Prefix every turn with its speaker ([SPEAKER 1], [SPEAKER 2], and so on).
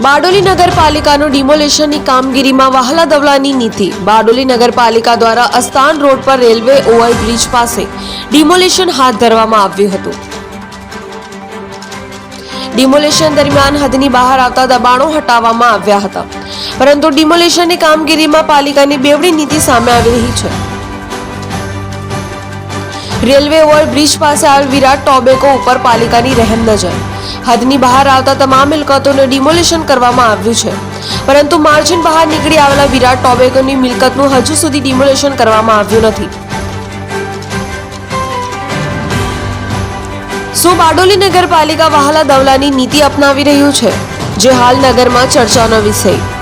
[SPEAKER 1] બારડોલી નગરપાલિકાનું ડિમોલેશનની કામગીરીમાં વહાલા દવલાની નીતિ. બારડોલી નગરપાલિકા દ્વારા અસ્તાન રોડ પર રેલવે ઓવરબ્રિજ પાસે ડિમોલેશન હાથ ધરવામાં આવ્યું હતું. ડિમોલેશન દરમિયાન હદની બહાર આવતા દબાણો હટાવવામાં આવ્યા હતા. પરંતુ ડિમોલેશનની કામગીરીમાં પાલિકાની બેવડી નીતિ સામે આવી રહી છે. રેલવે ઓવરબ્રિજ પાસે આવેલ વિરાટ ટોબેકો ઉપર પાલિકાની રહેમ નજર. હદની બહાર આવતા તમામ મિલકતોનું ડિમોલિશન કરવામાં આવ્યું છે. પરંતુ માર્જિન બહાર નીકળી આવેલા વિરાટ ટોબેકોની મિલકતનું હજુ સુધી ડિમોલિશન કરવામાં આવ્યું નથી. શું બારડોલી નગરપાલિકા વહાલા દવલાની નીતિ અપનાવી રહ્યું છે? જે હાલ નગરમાં ચર્ચાનો વિષય.